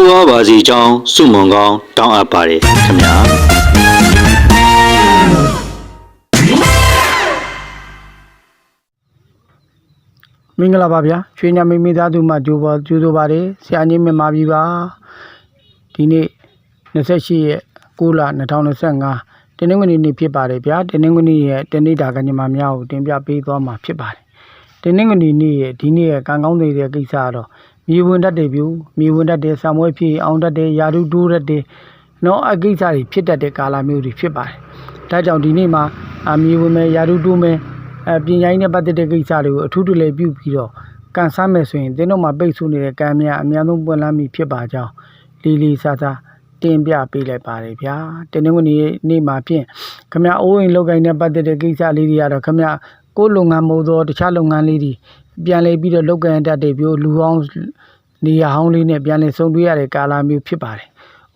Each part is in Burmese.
တိုးဝါပါစီကြောင်းစုမုံကောင်းတောင်းအပ်ပါတယ်ခင်ဗျာမင်္ဂလာပါဗျာရွှေညမိမိသားစုမှကြိုးပါကြိုးဆိုပါတယ်ဆရာကြီးမြန်မာပြည်ပါဒီနေ့28ရက်6လ2025တနင်္ဂနွေနေ့ဖြစ်ပါတယ်ဗျာတနင်္ဂနွေရဲ့တနေ့တာကညမများကိုတင်ပြပေးသွားမှာဖြစ်ပါတယ်တနင်္ဂနွေနေ့ရဲ့ဒီနေ့ရဲ့ကံကောင်းတဲ့ကိစ္စကတော့ မြေဝင်တတ်တယ်ပြူမြေဝင်တတ်တယ်ဆံမွေးဖြစ်အောင်တတ်တယ်ယာရုတိုးတတ်တယ်နော်အကိစ္စတွေဖြစ်တတ်တဲ့ကာလမျိုးတွေဖြစ်ပါတယ်ဒါကြောင့်ဒီနေ့မှာအမြေဝင်မယ်ယာရုတိုးမယ်အပြင်ရိုင်းနဲ့ပတ်သက်တဲ့ကိစ္စတွေကိုအထူးတလဲပြုပြီးတော့ကန်ဆမ်းမယ်ဆိုရင်တင်းတို့မှာပိတ်ဆို့နေတဲ့ကံများအများဆုံးပွင့်လန်းပြီဖြစ်ပါကြောင်းလီလီဆာဆာတင်ပြပေးလိုက်ပါတယ်ဗျာတင်းနှုတ်နေ့နေ့မှာဖြင့်ခမအိုးအိမ်လောက်ကိုင်းနဲ့ပတ်သက်တဲ့ကိစ္စလေးတွေကတော့ခမကိုယ်လုပ်ငန်းမဟုတ်သောတခြားလုပ်ငန်းလေးတွေပြန်လဲပြီးတော့လောက်ကိုင်းတတ်တဲ့ပြောလူအောင်နေရာဟောင်းလေးနဲ့ပြန်လဲဆုံတွေ့ရတဲ့ကာလမျိုးဖြစ်ပါတယ်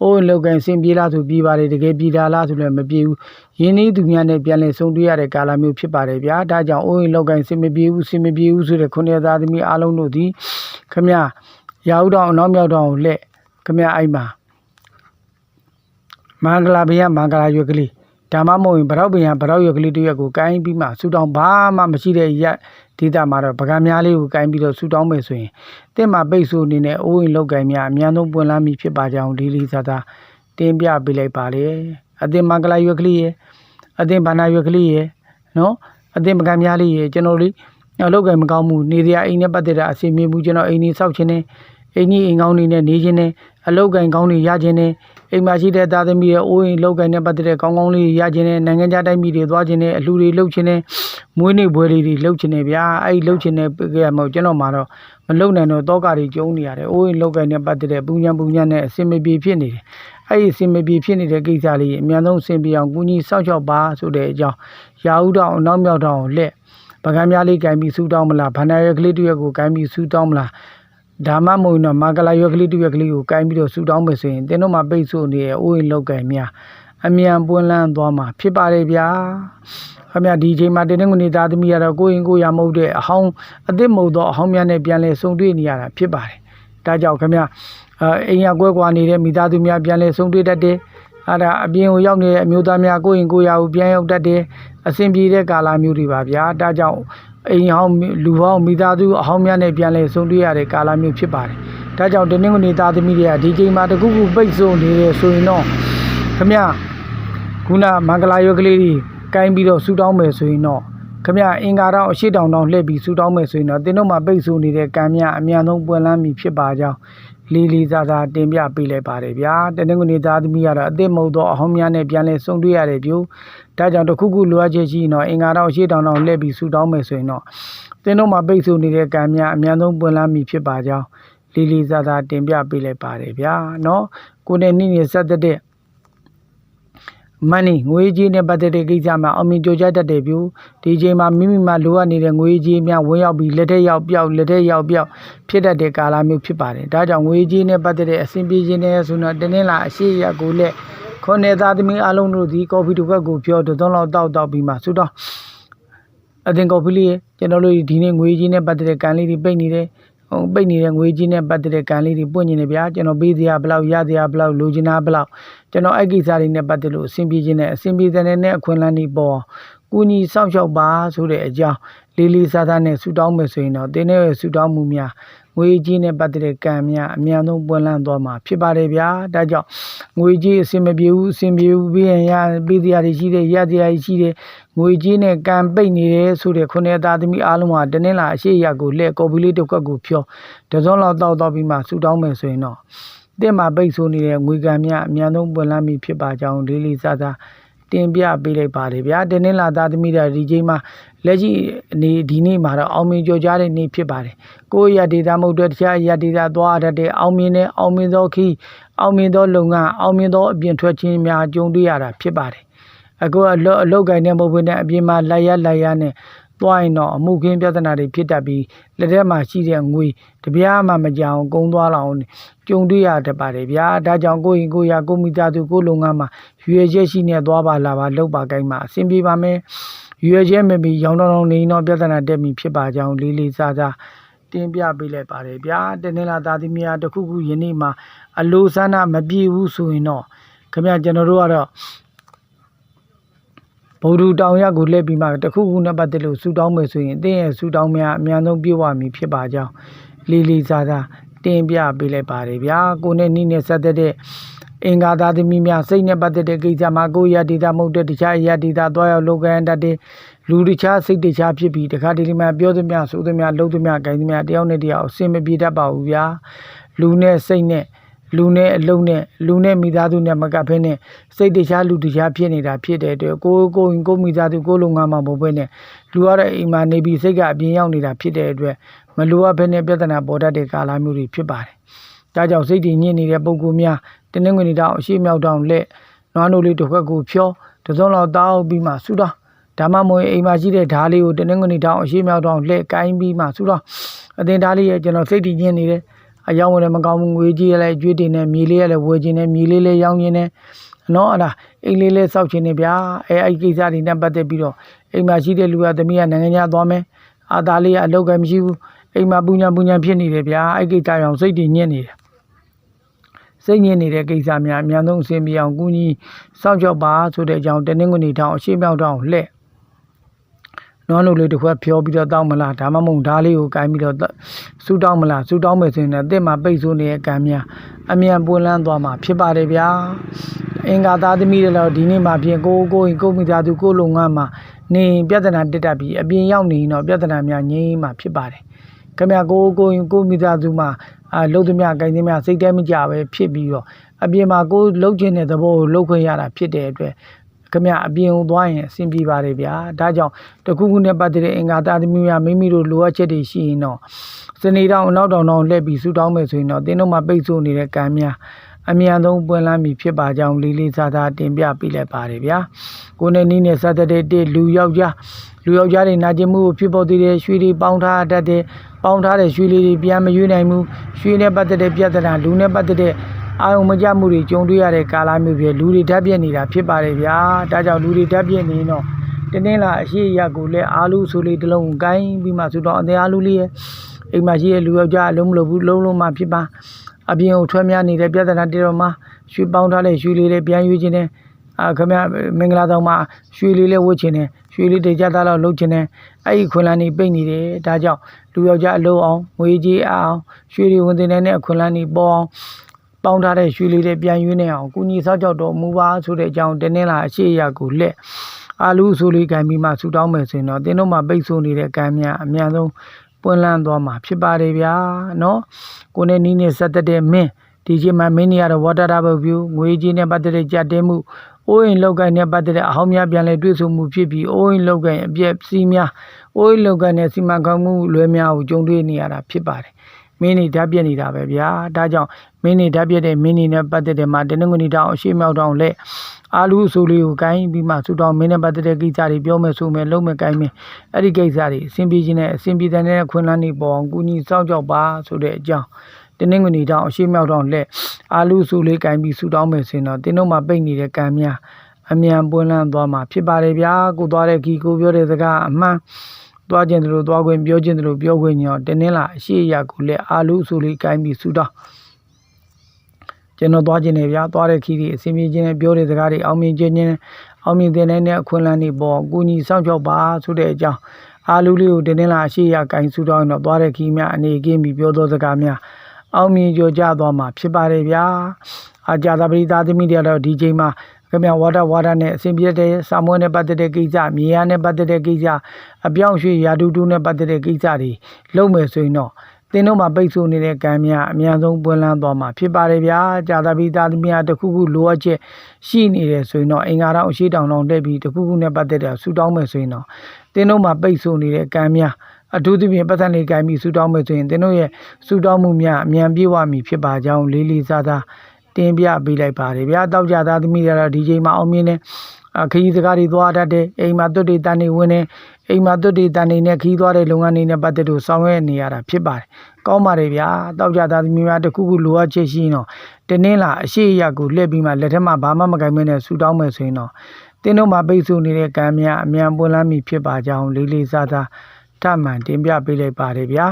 အိုးလောက်ကန်စင်ပြေးလားဆိုပြေးပါတယ်တကယ်ပြေးတာလားဆိုလည်းမပြေးဘူးရင်းနှီးသူများနဲ့ပြန်လည်ဆုံတွေ့ရတဲ့ကာလမျိုးဖြစ်ပါတယ်ဗျာဒါကြောင့်အိုးလောက်ကန်စင်မပြေးဘူးစင်မပြေးဘူးဆိုတဲ့ခုနှစ်သားသမီးအားလုံးတို့ဒီခမရာဟုတော်အနောက်မြောက်တော်ကိုလက်ခမအိုက်မှာမင်္ဂလာဘေးကမင်္ဂလာရွက်ကလေး ဒါမှမဟုတ်ရင်ဗရောက်ဘေးကဗရောက်ရွက်ကလေးတစ်ရွက်ကိုကိုင်းပြီးမှဆူတောင်းဘာမှမရှိတဲ့ရက်ဒေတာမှာတော့ပကံများလေးကိုကိုင်းပြီးတော့ဆူတောင်းမယ်ဆိုရင်တင့်မှာပိတ်ဆို့အနေနဲ့အိုးအိမ်လောက်ကင်များအများဆုံးပွင့်လန်းပြီဖြစ်ပါကြောင်းလေးလေးစားစားတင်ပြပေးလိုက်ပါလေအသင်မင်္ဂလာရွက်ကလေးရဲ့အသင်ဘာနာရွက်ကလေးရဲ့နော်အသင်ပကံများလေးရဲ့ကျွန်တော်လေးအလောက်ကင်မကောင်းမှုနေရအိမ်နဲ့ပတ်သက်တာအစီအမင်းမှုကျွန်တော်အိမ်ကြီးစောက်ခြင်းနဲ့ အိမ်ကြီးအိမ်ကောင်းနေနဲ့နေခြင်းနဲ့အလောက်ကင်ကောင်းနေရခြင်းနဲ့အိမ်မှာရှိတဲ့သားသမီးရဲ့အိုးအိမ်လောက်ကင်နဲ့ပတ်သက်တဲ့ကောင်းကောင်းလေးရခြင်းနဲ့နိုင်ငံခြားတိုင်းပြည်တွေသွားခြင်းနဲ့အလှူတွေလှုပ်ခြင်းနဲ့မွေးနေ့ပွဲလေးတွေလှုပ်ခြင်းနဲ့ဗျာအဲ့ဒီလှုပ်ခြင်းနဲ့ပြရမဟုတ်ကျွန်တော်မှာတော့မလုံနိုင်တော့တောကတွေကျုံနေရတယ်။အိုးရင်လောက်ကိုင်းနဲ့ပတ်သက်တဲ့ပူညံပူညံနဲ့အစင်မပြေဖြစ်နေတယ်။အဲ့ဒီအစင်မပြေဖြစ်နေတဲ့ကိစ္စလေးအများဆုံးအစင်ပြေအောင်ကုညီစောင့်ရှောက်ပါဆိုတဲ့အကြောင်းရာဟုတောင်အနောက်မြောက်တောင်ကိုလက်ပကံများလေးကင်ပြီးဆူတောင်းမလားဗန္ဒာရွက်ကလေးတစ်ရွက်ကိုကင်ပြီးဆူတောင်းမလား ဒါမှမဟုတ်ရင်တော့မာကလာရွက်ကလေးတစ်ရွက်ကလေးကိုကင်ပြီးတော့ဆူတောင်းမယ်ဆိုရင်တင်းတို့မှာပိတ်ဆို့နေတဲ့အိုးရင်လောက်ကိုင်းများအမြန်ပွင့်လန်းသွားမှာဖြစ်ပါတယ်ဗျာ။ခင်ဗျာဒီအချိန်မှာတင်းငွေနေသားသမီးကတော့ကိုယ်ရင်ကိုယ်ရမဟုတ်တဲ့အဟောင်းအစ်စ်မဟုတ်သောအဟောင်းများနဲ့ပြန်လဲဆုံတွေ့နေရတာဖြစ်ပါတယ်။ဒါကြောင့်ခင်ဗျာအဲအိမ်ရကွဲကွာနေတဲ့မိသားစုများပြန်လဲဆုံတွေ့တတ်တယ်။အဲ့ဒါအပြင်ကိုရောက်နေတဲ့အမျိုးသားများကိုယ်ရင်ကိုယ်ရကိုပြန်ရောက်တတ်တယ်။အဆင်ပြေတဲ့ကာလမျိုးတွေပါဗျာ။ဒါကြောင့် အိမ်ဟောင်းလူဟောင်းမိသားစုအဟောင်းများနဲ့ပြန်လဲဆုံတွေ့ရတဲ့ကာလမျိုးဖြစ်ပါတယ်။ဒါကြောင့်တင်းငွေနေသားသမီးတွေကဒီချိန်မှာတခုခုပိတ်ဆို့နေတယ်ဆိုရင်တော့ခင်ဗျာခုနမင်္ဂလာရွက်ကလေးတွေကိုင်းပြီးတော့ဆူတောင်းမယ်ဆိုရင်တော့ခမအင်္ဂါတော့အရှိတောင်တောင်လှည့်ပြီးဆူတောင်းမယ်ဆိုရင်တော့တင်းတို့မှာပိတ်ဆို့နေတဲ့ကံမြအမြန်ဆုံးပွင့်လန်းပြီဖြစ်ပါကြောင်း လေးလေးစားစားတင်ပြပေးလိုက်ပါတယ်ဗျာတနင်္ဂနွေသားသမီးကတော့အသက်မဟုတ်တော့အဟောင်းများနဲ့ပြန်လဲဆုံတွေ့ရတယ်ပြို့ဒါကြောင့်တစ်ခုခုလိုအပ်ချက်ရှိရင်တော့အင်္ဂါတော့အရှိတောင်တောင်လှည့်ပြီးဆူတောင်းမယ်ဆိုရင်တော့တင်းတို့မှာပိတ်ဆို့နေတဲ့ကံမြအမြန်ဆုံးပွင့်လန်းပြီဖြစ်ပါကြောင်းလေးလေးစားစားတင်ပြပေးလိုက်ပါတယ်ဗျာနော်ကိုယ်နဲ့နှိမ့်နေဆက်သက်တဲ့ မန်နီငွေကြေးနဲ့ပတ်သက်တဲ့ကိစ္စမှာအောင်မြင်ကြိုးကြတတ်တယ်ပြူဒီအချိန်မှာမိမိမှာလိုအပ်နေတဲ့ငွေကြေးများဝင်ရောက်ပြီးလက်ထက်ရောက်ပြောက်လက်ထက်ရောက်ပြောက်ဖြစ်တတ်တဲ့ကာလမျိုးဖြစ်ပါတယ်ဒါကြောင့်ငွေကြေးနဲ့ပတ်သက်တဲ့အဆင်ပြေခြင်းနဲ့ဆိုတော့တင်းင်းလာအရှိရက်ကိုလက်ခွန်နေသားသမီးအလုံးတို့ဒီကော်ဖီတစ်ခွက်ကိုပြောတစ်သုံးလောက်တောက်တောက်ပြီးမှဆူတော့အတင်ကော်ဖီလေးရေကျွန်တော်တို့ဒီနေ့ငွေကြေးနဲ့ပတ်သက်တဲ့ကန်လေးတွေပိတ်နေတယ်ဟို ပိတ်နေတဲ့ငွေကြီးနဲ့ပတ်သက်တဲ့ကံလေးတွေပွင့်နေတယ်ဗျာကျွန်တော်ပေးစရာဘယ်လောက်ရစရာဘယ်လောက်လိုချင်တာဘယ်လောက်ကျွန်တော်အဲ့ကိစ္စတွေနဲ့ပတ်သက်လို့အဆင်ပြေခြင်းနဲ့အဆင်ပြေတဲ့နဲ့အခွင့်အလမ်းတွေပေါ်ကူညီစောင့်ရှောက်ပါဆိုတဲ့အကြောင်းလေးလေးစားစားနဲ့ဆူတောင်းမယ်ဆိုရင်တော့တင်းတဲ့ဆူတောင်းမှုများငွေကြေးနဲ့ပတ်သက်တဲ့ကံများအများဆုံးပွင့်လန်းသွားမှာဖြစ်ပါတယ်ဗျာဒါကြောင့်ငွေကြေးအဆင်မပြေဘူးအဆင်ပြေဘူးပြီးရင်ရပေးတရားတွေရှိတယ်ရတရားတွေရှိတယ် ငွေကြေးနဲ့ကံပိတ်နေတယ်ဆိုတဲ့ခုနှစ်သားသမီးအားလုံးဟာတနင်္လာအရှိရကိုလက်ကော်ပီလေးတစ်ခွက်ကိုဖြောတစုံလောက်တောက်တော့ပြီးမှဆူတောင်းမယ်ဆိုရင်တော့တဲ့မှာပိတ်ဆိုးနေတဲ့ငွေကံများအများဆုံးပွင့်လန်းပြီဖြစ်ပါကြောင်းလေးလေးစားစားတင်ပြပေးလိုက်ပါတယ်ဗျာတင်းနှင်းလာသားသမီးတွေဒီချိန်မှာလက်ရှိအနေဒီနေ့မှာတော့အောင်မြင်ကြော်ကြားတဲ့နေ့ဖြစ်ပါတယ်ကိုယ့်ရဒေတာမဟုတ်တဲ့တခြားရဒေတာသွားတတ်တဲ့အောင်မြင်တဲ့အောင်မြင်သောခီးအောင်မြင်သောလုပ်ငန်းအောင်မြင်သောအပြင်ထွက်ခြင်းများကြုံတွေ့ရတာဖြစ်ပါတယ် အခုအလုပ်အလုပ်ကိုင်းတဲ့မဟုတ်ဘဲနဲ့အပြင်မှာလိုက်ရလိုက်ရနဲ့သွားရင်တော့အမှုခင်းပြဿနာတွေဖြစ်တတ်ပြီးလက်ထဲမှာရှိတဲ့ငွေတပြားမှမကြအောင်ကုန်းသွားလောက်အောင်ကြုံတွေ့ရတတ်ပါတယ်ဗျာဒါကြောင့်ကိုယ့်ရင်ကိုယ့်ရကိုယ့်မိသားစုကိုယ့်လုပ်ငန်းမှာရွေချက်ရှိနေသွားပါလာပါလုပ်ပါကိုင်းမှာအဆင်ပြေပါမယ်ရွေချက်မမီရောင်းတောင်းနေတော့ပြဿနာတက်ပြီဖြစ်ပါကြောင်းလေးလေးစားစားတင်ပြပေးလိုက်ပါတယ်ဗျာတနေ့လာသားသမီးများတစ်ခုခုယနေ့မှာအလိုဆန္ဒမပြေဘူးဆိုရင်တော့ခင်ဗျာကျွန်တော်တို့ကတော့ ဗုဒ္ဓတောင်ရကိုလှည့်ပြီးမှတခုခုနဲ့ပတ်သက်လို့ဆူတောင်းမယ်ဆိုရင်အတင်းရဲ့ဆူတောင်းများအများဆုံးပြည့်ဝမည်ဖြစ်ပါကြောင်းလေးလေးစားစားတင်ပြပေးလိုက်ပါတယ်ဗျာကိုနဲ့နီးနဲ့ဆက်သက်တဲ့အင်္ဂါသားသမီးများစိတ်နဲ့ပတ်သက်တဲ့ကိစ္စမှာကိုရဒေတာမဟုတ်တဲ့တခြားအရာဒေတာသွားရောက်လုပ်ကိုင်တတ်တဲ့လူတခြားစိတ်တခြားဖြစ်ပြီးတခါတလေမှပြောသမျှဆိုသမျှလုပ်သမျှဂိုင်းသမျှတယောက်နဲ့တယောက်အစင်မပြေတတ်ပါဘူးဗျာလူနဲ့စိတ်နဲ့ လူနဲ့အလုံးနဲ့လူနဲ့မိသားစုနဲ့မကပ်ဖဲနဲ့စိတ်တခြားလူတခြားဖြစ်နေတာဖြစ်တဲ့အတွက်ကိုယ်ကိုယ်ကိုယ်မိသားစုကိုယ်လုံငန်းမှာမဟုတ်ဘဲနဲ့လူရတဲ့အိမ်မှာနေပြီးစိတ်ကအပြင်ရောက်နေတာဖြစ်တဲ့အတွက်မလိုအပ်ဘဲနဲ့ပြဿနာပေါ်တတ်တဲ့ကာလမျိုးတွေဖြစ်ပါတယ်။ဒါကြောင့်စိတ်တည်ညစ်နေတဲ့ပုံကူများတင်းနှင်းငွေတောင်အရှိမြောက်တောင်လက်နွားနိုးလေးတစ်ခွက်ကိုဖြောတစ်စုံလောက်တောက်ပြီးမှဆူတောင်းဒါမှမဟုတ်အိမ်မှာရှိတဲ့ဓားလေးကိုတင်းနှင်းငွေတောင်အရှိမြောက်တောင်လက်ကိုင်းပြီးမှဆူတောင်းအတင်ဓားလေးရဲ့ကျွန်တော်စိတ်တည်ညစ်နေတယ် အယောင်းဝင်လည်းမကောင်းဘူးငွေကြီးရလည်းအကျွေးတင်နေမြေလေးရလည်းဝယ်ခြင်းနဲ့မြေလေးလည်းရောင်းခြင်းနဲ့နော်အဲ့ဒါအိမ်လေးလေးစောက်ခြင်းနဲ့ဗျာအဲအဲ့ဒီကိစ္စတွေနဲ့ပတ်သက်ပြီးတော့အိမ်မှာရှိတဲ့လူကသမီးကနိုင်ငံခြားသွားမယ်အာသားလေးကအလုပ်ကမရှိဘူးအိမ်မှာပူညာပူညာဖြစ်နေတယ်ဗျာအဲ့ဒီကိစ္စကြောင့်စိတ်တည်ညစ်နေတယ်စိတ်ညစ်နေတဲ့ကိစ္စများအများဆုံးအဆင်ပြေအောင်ကူညီစောင့်ရှောက်ပါဆိုတဲ့အကြောင်းတနင်္ဂနွေတောင်အရှိမြောက်တောင်လှဲ့ နွားနို့လေးတစ်ခွက်ဖြောပြီးတော့တောက်မလားဒါမှမဟုတ်ဓားလေးကိုကိုင်းပြီးတော့စူတောင်းမလားစူတောင်းမယ်ဆိုရင်လည်းတစ်မှာပိတ်ဆိုးနေတဲ့အကံများအမြန်ပွင့်လန်းသွားမှာဖြစ်ပါတယ်ဗျာအင်္ဂါသားသမီးတွေတော့ဒီနေ့မှပြင်ကိုကိုကိုကိုမိသားစုကိုလုံငန်းမှာနေပြဿနာတက်တတ်ပြီးအပြင်ရောက်နေရင်တော့ပြဿနာများငြိမ်းမှာဖြစ်ပါတယ်ခင်ဗျာကိုကိုကိုမိသားစုမှာအာလှုပ်သမျှကိုင်းသမျှစိတ်တဲမကြပဲဖြစ်ပြီးတော့အပြင်မှာကိုလှုပ်ခြင်းတဲ့သဘောကိုလှုပ်ခွင့်ရတာဖြစ်တဲ့အတွက် ခမအပြင်ကိုသွားရင်အဆင်ပြေပါတယ်ဗျာဒါကြောင့်တခုခုနဲ့ပတ်သက်တဲ့အင်္ဂါသားသမီးများမိမိတို့လိုအပ်ချက်တွေရှိရင်တော့စနေတောင်အနောက်တောင်တောင်လှည့်ပြီးဆူတောင်းမယ်ဆိုရင်တော့တင်းတို့မှာပိတ်ဆို့နေတဲ့ကံများအမြန်ဆုံးပွင့်လန်းပြီဖြစ်ပါကြောင်းလေးလေးစားစားတင်ပြပေးလိုက်ပါတယ်ဗျာကိုနဲ့နီးနဲ့ဆက်တဲ့တဲ့လူယောက်ျားလူယောက်ျားတွေနာကျင်မှုကိုဖြစ်ပေါ်သေးတဲ့ရွှေတွေပေါင်းထားတတ်တဲ့ပေါင်းထားတဲ့ရွှေလေးတွေပြန်မရွေးနိုင်ဘူးရွှေနဲ့ပတ်သက်တဲ့ပြဿနာလူနဲ့ပတ်သက်တဲ့ အာယုံမကြမှုတွေကြုံတွေ့ရတဲ့ကာလမျိုးဖြစ်လူတွေဓာတ်ပြက်နေတာဖြစ်ပါတယ်ဗျာဒါကြောင့်လူတွေဓာတ်ပြက်နေတော့တင်းတင်းလာအရှိရကိုလည်းအာလူဆိုလေးတစ်လုံးကိုင်းပြီးမှဆိုတော့အသေးအာလူလေးရဲ့အိမ်မှာရှိတဲ့လူယောက်ျားအလုံးမလို့ဘူးလုံးလုံးမှဖြစ်ပါအပြင်ကိုထွက်များနေတဲ့ပြဿနာတွေတော့မှရွှေပေါင်းထားတဲ့ရွှေလေးတွေပြန်ရွေးခြင်းနဲ့အာခမမင်္ဂလာဆောင်မှာရွှေလေးလေးဝတ်ခြင်းနဲ့ရွှေလေးတွေကြသားလောက်လုပ်ခြင်းနဲ့အဲ့ဒီခွင်လန်းနေပိတ်နေတယ်ဒါကြောင့်လူယောက်ျားအလုံးအောင်ငွေကြီးအောင်ရွှေတွေဝင်တင်တဲ့အခွင်လန်းနေပေါ်အောင် ပေါင်းထားတဲ့ရွှေလေးတွေပြန်ရွေးနေအောင်ကုညီဆောက်ကြောက်တော်မူပါဆိုတဲ့အကြောင်းတင်းတင်းလာအရှိအရာကိုလက်အာလူဆိုလေးကံပြီးမှဆူတောင်းမယ်ဆိုရင်တော့တင်းတို့မှာပိတ်ဆို့နေတဲ့ကံများအများဆုံးပွင့်လန်းသွားမှာဖြစ်ပါတယ်ဗျာနော်ကိုနဲ့နီးနဲ့ဆက်သက်တဲ့မင်းဒီချိန်မှာမင်းနေရတော့ water double view ငွေကြီးနဲ့ပတ်သက်တဲ့ကြက်တင်းမှုအိုးအိမ်လောက်ကိုင်းနဲ့ပတ်သက်တဲ့အဟောင်းများပြန်လဲတွေ့ဆုံမှုဖြစ်ပြီးအိုးအိမ်လောက်ကိုင်းအပြက်စီးများအိုးအိမ်လောက်ကိုင်းနဲ့စီမံခန့်မှုလွဲများကိုကြုံတွေ့နေရတာဖြစ်ပါတယ် မင်းနေဓာတ်ပြက်နေတာပဲဗျာဒါကြောင့်မင်းနေဓာတ်ပြက်တဲ့မင်းနေနဲ့ပတ်သက်တဲ့မှာတနင်္ဂနွေတောင်အရှိမြောက်တောင်လက်အာလူအဆိုလေးကိုကိုင်းပြီးမှဆူတောင်းမင်းနဲ့ပတ်သက်တဲ့ကိစ္စတွေပြောမယ်ဆိုမယ်လုံးမယ်ကိုင်းမယ်အဲ့ဒီကိစ္စတွေအစဉ်ပြေခြင်းနဲ့အစဉ်ပြေတဲ့ခွင့်လန်းနေပေါ်အောင်ကုညီစောင့်ကြောက်ပါဆိုတဲ့အကြောင်းတနင်္ဂနွေတောင်အရှိမြောက်တောင်လက်အာလူအဆိုလေးကိုင်းပြီးဆူတောင်းမယ်ဆိုရင်တော့တင်းတို့မှာပိတ်နေတဲ့ကံများအမြန်ပွင့်လန်းသွားမှာဖြစ်ပါတယ်ဗျာကိုသွားတဲ့ခီကိုပြောတဲ့စကားအမှန် သွားခြင်းတို့သွားခွင့်ပြောခြင်းတို့ပြောခွင့်ညောတင်းနှင်းလာအရှိအရာကိုလည်းအာလူဆိုလေးကိုင်းပြီးဆူတောင်းကျွန်တော်သွားခြင်းနဲ့ဗျာသွားတဲ့ခီးတွေအစီအမီခြင်းနဲ့ပြောတဲ့စကားတွေအောင်မြင်ခြင်းနဲ့အောင်မြင်တဲ့တဲ့အခွင့်အလမ်းတွေပေါ်ကိုညီစောင့်ကြောက်ပါဆိုတဲ့အကြောင်းအာလူလေးကိုတင်းတင်းလာအရှိရကင်ဆူတောင်းတော့သွားတဲ့ခီးများအနေကင်းပြီးပြောသောစကားများအောင်မြင်ကြောကြသွားမှာဖြစ်ပါတယ်ဗျာအာကြသာပရိသသမီးတွေကတော့ဒီချိန်မှာ ခင်ဗျာဝါဒဝါဒနဲ့အစဉ်ပြေတဲ့စာမွေးနဲ့ပတ်သက်တဲ့ကိစ္စမြေယာနဲ့ပတ်သက်တဲ့ကိစ္စအပြောင်းရွှေ့ရာတူတူနဲ့ပတ်သက်တဲ့ကိစ္စတွေလုပ်မယ်ဆိုရင်တော့သင်တို့မှာပိတ်ဆို့နေတဲ့ကံများအများဆုံးပွင့်လန်းသွားမှာဖြစ်ပါတယ်ဗျာကြာသာပိသားသမီးများတစ်ခုခုလိုအပ်ချက်ရှိနေတယ်ဆိုရင်တော့အင်္ဂါတော်အရှိတောင်တောင်တက်ပြီးတစ်ခုခုနဲ့ပတ်သက်တဲ့ဆူတောင်းမယ်ဆိုရင်တော့သင်တို့မှာပိတ်ဆို့နေတဲ့ကံများအထူးသဖြင့်ပတ်သက်လေးကံပြီးဆူတောင်းမယ်ဆိုရင်သင်တို့ရဲ့ဆူတောင်းမှုများအမြန်ပြေဝမည်ဖြစ်ပါကြောင်းလေးလေးစားစား တင်ပြပေးလိုက်ပါတယ်ဗျာတောက်ကြသားသမီးတွေကတော့ဒီချိန်မှာအောင်မြင်နေအခရီးစကားတွေသွားတတ်တယ်အိမ်မှာတွတ်တွေတန်နေဝင်နေအိမ်မှာတွတ်တွေတန်နေနဲ့ခီးသွားတဲ့လုပ်ငန်းတွေနဲ့ပတ်သက်လို့ဆောင်ရွက်နေရတာဖြစ်ပါတယ်ကောင်းပါတယ်ဗျာတောက်ကြသားသမီးများတစ်ခုခုလိုအပ်ချက်ရှိရင်တော့တင်းနှင်းလာအရှိအရကိုလှည့်ပြီးမှလက်ထက်မှာဘာမှမကင်မဲနဲ့ဆူတောင်းမယ်ဆိုရင်တော့တင်းတို့မှာပိတ်ဆို့နေတဲ့ကံများအမြန်ပွင့်လန်းမည်ဖြစ်ပါကြောင်းလေးလေးစားစားထမှန်တင်ပြပေးလိုက်ပါတယ်ဗျာ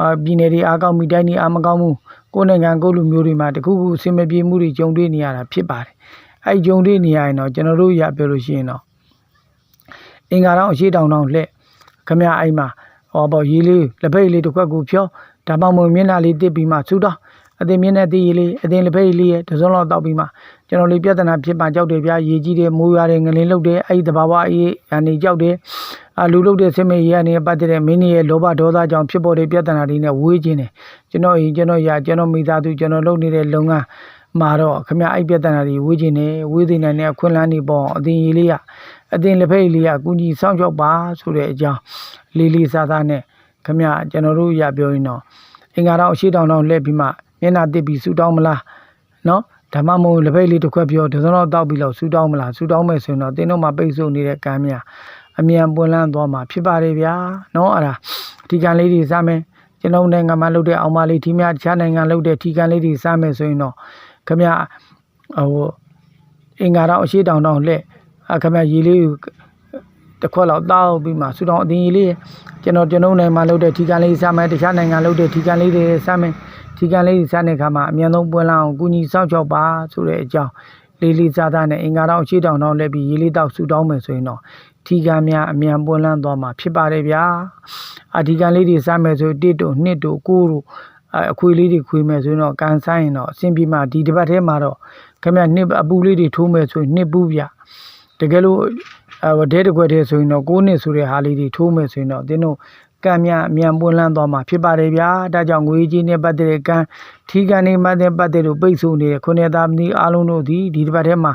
အာပြည်နယ်တွေအားကောင်းမိတိုင်းတွေအားမကောင်းမှု ကိုယ်နိုင်ငံကိုယ်လူမျိုးတွေမှာတခုခုအဆင်မပြေမှုတွေကြုံတွေ့နေရတာဖြစ်ပါတယ်အဲ့ကြုံတွေ့နေရရင်တော့ကျွန်တော်တို့ရပြောလို့ရှိရင်တော့အင်္ဂါတော့အရှိတောင်တောင်လှက်ခမရအိမ်မှာဟောပေါ့ရေးလေးလက်ဖိတ်လေးတစ်ခွက်ကိုဖြောဒါမှမဟုတ်မျက်နှာလေးတစ်ပြီးမှဆူတော့အသင်မျက်နှာတည်ရည်လေးအသင်လက်ဖိတ်လေးရဲ့တစ်စုံလောက်တောက်ပြီးမှကျွန်တော်လေးပြဿနာဖြစ်မှကြောက်တယ်ဗျာရေကြီးတယ်မိုးရွာတယ်ငလင်းလုတ်တယ်အဲ့ဒီတဘာဝအေးရနေကြောက်တယ် အလူလုတ်တဲ့ဆင်မေရေကနေပတ်တဲ့မင်းကြီးရဲ့လောဘဒေါသကြောင့်ဖြစ်ပေါ်တဲ့ပြဿနာတွေနဲ့ဝေးခြင်းတယ်ကျွန်တော်ရင်ကျွန်တော်ရကျွန်တော်မိသားစုကျွန်တော်လုပ်နေတဲ့လုပ်ငန်းမှာတော့ခမအဲ့ပြဿနာတွေဝေးခြင်းနဲ့ဝေးသိနေတဲ့အခွင့်အလမ်းတွေပေါ့အသင်ရေလေးကအသင်လက်ဖိတ်လေးကကုကြီးစောင့်ကြောက်ပါဆိုတဲ့အကြောင်းလေးလေးစားစားနဲ့ခမကျွန်တော်တို့ရပြောရင်တော့အင်္ဂါတော့အရှိတောင်တောင်လှည့်ပြီးမှမျက်နှာတစ်ပြီးဆူတောင်းမလားနော်ဓမ္မမို့လက်ဖိတ်လေးတစ်ခွက်ပြောတစ်စုံတော့တောက်ပြီးတော့ဆူတောင်းမလားဆူတောင်းမယ်ဆိုရင်တော့တင်းတို့မှာပိတ်ဆို့နေတဲ့ကံများ အမြန်ပွင့်လန်းသွားမှာဖြစ်ပါတယ်ဗျာနော်အဲ့ဒါဒီကံလေးတွေစားမယ်ကျွန်တော်နိုင်ငံမှာလုပ်တဲ့အောင်မလေးထီးများတခြားနိုင်ငံလုပ်တဲ့ထီကံလေးတွေစားမယ်ဆိုရင်တော့ခမဟိုအင်္ဂါတော့အရှိတောင်တောင်လှည့်အခမရေလေးကိုတစ်ခွက်လောက်တောက်ပြီးမှဆူတောင်းအတင်းကြီးလေးကျွန်တော်ကျွန်တော်နိုင်ငံမှာလုပ်တဲ့ထီကံလေးစားမယ်တခြားနိုင်ငံလုပ်တဲ့ထီကံလေးတွေစားမယ်ထီကံလေးစားတဲ့အခါမှာအမြန်ဆုံးပွင့်လာအောင်ကုညီစောင့်ချောက်ပါဆိုတဲ့အကြောင်းလေးလေးစားစားနဲ့အင်္ဂါတော့အရှိတောင်တောင်လှည့်ပြီးရေလေးတောက်ဆူတောင်းမယ်ဆိုရင်တော့ ထီကံများအမြန်ပွင့်လန်းသွားမှာဖြစ်ပါတယ်ဗျာအထီကံလေးတွေစားမယ်ဆို1တို့2တို့9တို့အခွေလေးတွေခွေမယ်ဆိုရင်တော့ကန်ဆိုင်ရင်တော့အဆင်ပြေမှဒီတစ်ပတ်ထဲမှာတော့ခင်ဗျနှစ်အပူလေးတွေထိုးမယ်ဆိုရင်နှစ်ပူဗျတကယ်လို့အဲဒဲတကွက်တည်းဆိုရင်တော့9နှစ်ဆိုတဲ့ဟာလေးတွေထိုးမယ်ဆိုရင်တော့တင်းတို့ကံမြအမြန်ပွင့်လန်းသွားမှာဖြစ်ပါတယ်ဗျာဒါကြောင့်ငွေကြီးနဲ့ပတ်သက်တဲ့ကံထီကန်နေမှတဲ့ပတ်သက်လို့ပိတ်ဆို့နေတဲ့ခုနှစ်သားမီးအားလုံးတို့ဒီဒီတစ်ပတ်ထဲမှာ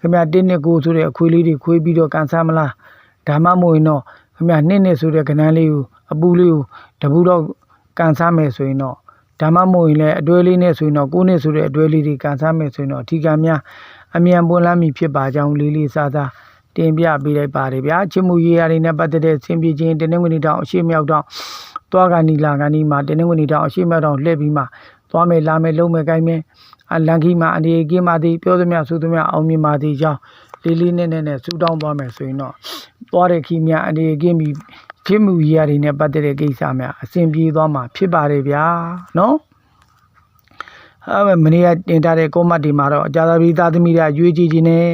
ခင်ဗျတင်းနှစ်ကိုဆိုတဲ့အခွေလေးတွေခွေးပြီးတော့ကန်ဆာမလား ဒါမှမဟုတ်ရင်တော့ခင်ဗျနှစ်နှစ်ဆိုတဲ့ကဏ္ဍလေးကိုအပူလေးကိုတပူတော့ကန်ဆာမယ်ဆိုရင်တော့ဒါမှမဟုတ်ရင်လည်းအတွဲလေးနဲ့ဆိုရင်တော့ကိုးနှစ်ဆိုတဲ့အတွဲလေးတွေကန်ဆာမယ်ဆိုရင်တော့အထီးကများအမြန်ပွင့်လန်းပြီဖြစ်ပါကြောင်းလေးလေးစားစားတင်ပြပေးလိုက်ပါတယ်ဗျာချစ်မှုရေးရာတွေနဲ့ပတ်သက်တဲ့ဆင်ပြေခြင်းတင်းနှင်းဝင်တောင်အရှိမြောက်တောင်သွားကနီလာကနီမှာတင်းနှင်းဝင်တောင်အရှိမြောက်တောင်လှည့်ပြီးမှသွားမယ်လာမယ်လုံးမယ်ကိုင်းမယ်အလန်ခီမှာအနေကင်းပါသည်ပြောသမျှဆိုသမျှအောင်မြင်ပါသည်ကြောင်းလေးလေးနဲ့နဲ့နဲ့ဆူတောင်းသွားမယ်ဆိုရင်တော့ သွားတဲ့ခီများအနေကင်းပြီးဖြစ်မှုရေးရာတွေနဲ့ပတ်သက်တဲ့ကိစ္စများအစဉ်ပြေသွားမှာဖြစ်ပါတယ်ဗျာနော်အဲမနေ့ကတင်ထားတဲ့ကောမတ်ဒီမှာတော့အကြသာပြီးသားသမီးတွေရွေးကြည့်ခြင်းနဲ့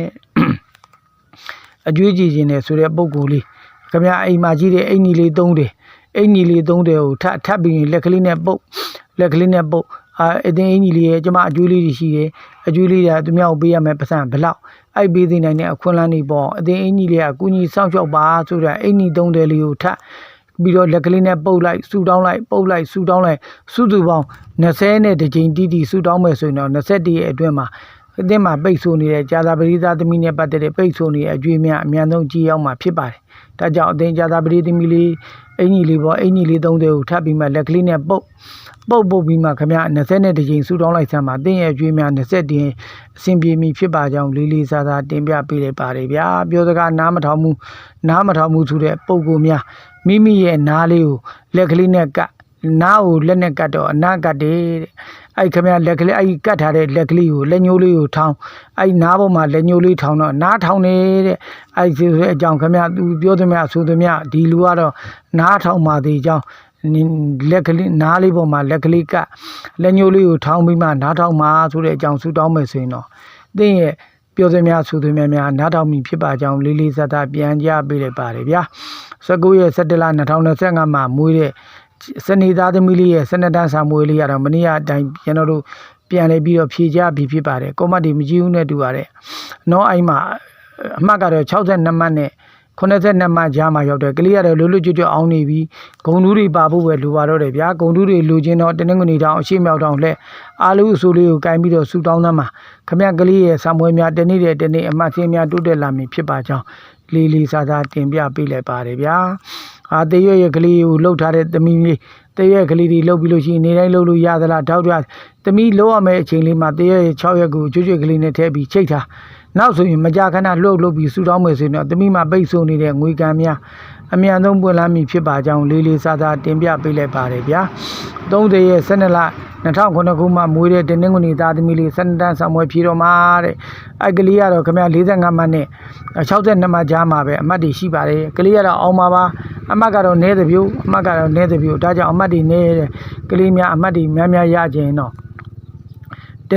အကျွေးကြည့်ခြင်းနဲ့ဆိုတဲ့ပုံကိုယ်လေးခမအိမ်မှာကြီးတဲ့အိမ်ကြီးလေးသုံးတယ်အိမ်ကြီးလေးသုံးတယ်ကိုထပ်ထပ်ပြီးလက်ကလေးနဲ့ပုတ်လက်ကလေးနဲ့ပုတ်အာအတင်းအင်ကြီးလေးရဲ့ကျမအကျွေးလေးတွေရှိတယ်အကျွေးလေးတွေကသူများကိုပေးရမယ်ပတ်စံဘလောက် အဲ့ပေးသိနိုင်တဲ့အခွင့်အလမ်းတွေပေါ့အတင်းအင်ကြီးလေးကကုညီစောင့်ရှောက်ပါဆိုတဲ့အင်ကြီးသုံးတယ်လေးကိုထပ်ပြီးတော့လက်ကလေးနဲ့ပုတ်လိုက်ဆူတောင်းလိုက်ပုတ်လိုက်ဆူတောင်းလိုက်စုစုပေါင်း20နဲ့တစ်ကြိမ်တီးတီးဆူတောင်းမယ်ဆိုရင်တော့21ရဲ့အတွင်းမှာအသင်းမှာပိတ်ဆို့နေတဲ့ကြာသာပရိသသမီးနဲ့ပတ်သက်တဲ့ပိတ်ဆို့နေတဲ့အကျွေးများအများဆုံးကြီးရောက်မှာဖြစ်ပါတယ်။ ဒါကြောင့်အသင်းကြာသာပရိသမီးလေးအင်ကြီးလေးပေါ့အင်ကြီးလေးသုံးတဲ့ကိုထပ်ပြီးမှလက်ကလေးနဲ့ပုတ်ပုတ်ပုတ်ပြီးမှခမ20နဲ့တစ်ကြိမ်ဆူတောင်းလိုက်ဆမ်းမှာအသင်းရဲ့အကျွေးများ20တင်အဆင်ပြေမီဖြစ်ပါကြောင်းလေးလေးစားစားတင်ပြပေးလိုက်ပါတယ်ဗျာ။ပြောစကားနားမထောင်မှုနားမထောင်မှုဆိုတဲ့ပုံကိုများမိမိရဲ့နားလေးကိုလက်ကလေးနဲ့ကပ်နားကိုလက်နဲ့ကတ်တော့အနာကတ်တယ်တဲ့ အဲ့ခမရလက်ကလေးအဲ့ကတ်ထားတဲ့လက်ကလေးကိုလက်ညှိုးလေးကိုထောင်းအဲ့နားပေါ်မှာလက်ညှိုးလေးထောင်းတော့နားထောင်းနေတဲ့အဲ့ဒီဆိုတဲ့အကြောင်းခမရသူပြောသမျှဆိုသမျှဒီလူကတော့နားထောင်းပါသေးကြောင်းလက်ကလေးနားလေးပေါ်မှာလက်ကလေးကလက်ညှိုးလေးကိုထောင်းပြီးမှနားထောင်းမှာဆိုတဲ့အကြောင်းဆူတောင်းမယ်ဆိုရင်တော့သင်ရဲ့ပြောသမျှဆိုသမျှများနားထောင်မိဖြစ်ပါကြောင်းလေးလေးစားစားပြန်ကြပေးလိုက်ပါတယ်ဗျာ19ရက်17လ2025မှာမွေးတဲ့ စနေသားသမီးလေးရဲ့စနတန်းစာမွေးလေးကတော့မနေ့ကအတိုင်းကျွန်တော်တို့ပြန်လဲပြီးတော့ဖြေကြပြီးဖြစ်ပါတယ်ကောမတ်ဒီမကြည့်ဘူးနဲ့တူပါတယ်နော်အဲ့မှာအမှတ်ကတော့62မှတ်နဲ့82မှတ်ကြားမှာရောက်တယ်ကလေးကတော့လွတ်လွတ်ကျွတ်ကျွတ်အောင်နေပြီးဂုံတူးတွေပါဖို့ပဲလိုပါတော့တယ်ဗျာဂုံတူးတွေလိုချင်တော့တနင်္ဂနွေတောင်အရှိမြောက်တောင်လှည့်အားလုံးအစိုးလေးကိုကင်ပြီးတော့ဆူတောင်းသမ်းမှာခမရကလေးရဲ့ဆံမွေးများတနေ့တဲ့တနေ့အမှတ်စင်းများတိုးတက်လာမည်ဖြစ်ပါကြောင်းလေးလေးစားစားတင်ပြပေးလိုက်ပါတယ်ဗျာ အာတရွရဲ့ကလေးကိုလှုပ်ထားတဲ့သမီးလေးတရွရဲ့ကလေးတွေလှုပ်ပြီးလို့ရှိရင်နေတိုင်းလှုပ်လို့ရသလားတောက်ကြသမီးလှုပ်ရမယ့်အချိန်လေးမှာတရွရဲ့6ရက်ကိုကျွတ်ကျွတ်ကလေးနဲ့ထည့်ပြီးချိတ်ထားနောက်ဆိုရင်မကြာခဏလှုပ်လှုပ်ပြီးဆူတောင်းမယ်ဆိုရင်တော့သမီးမှာပိတ်ဆို့နေတဲ့ငွေကံများ အမြန်ဆုံးပွင့်လာမည်ဖြစ်ပါကြောင်းလေးလေးစားစားတင်ပြပေးလိုက်ပါတယ်ဗျာ30ရက်12လ2009ခုမှမွေးတဲ့တင်းငွေသားသမီးလေးစနတန်းဆောင်မွေးဖြေတော်မှာတဲ့အဲ့ကလေးကတော့ခင်ဗျ45မှတ်နဲ့62မှတ်ကြားမှာပဲအမှတ်တွေရှိပါတယ်ကလေးကတော့အောင်ပါပါအမှတ်ကတော့နည်းသပြို့အမှတ်ကတော့နည်းသပြို့ဒါကြောင့်အမှတ်တွေနည်းတဲ့ကလေးများအမှတ်တွေများများရခြင်းတော့တင်း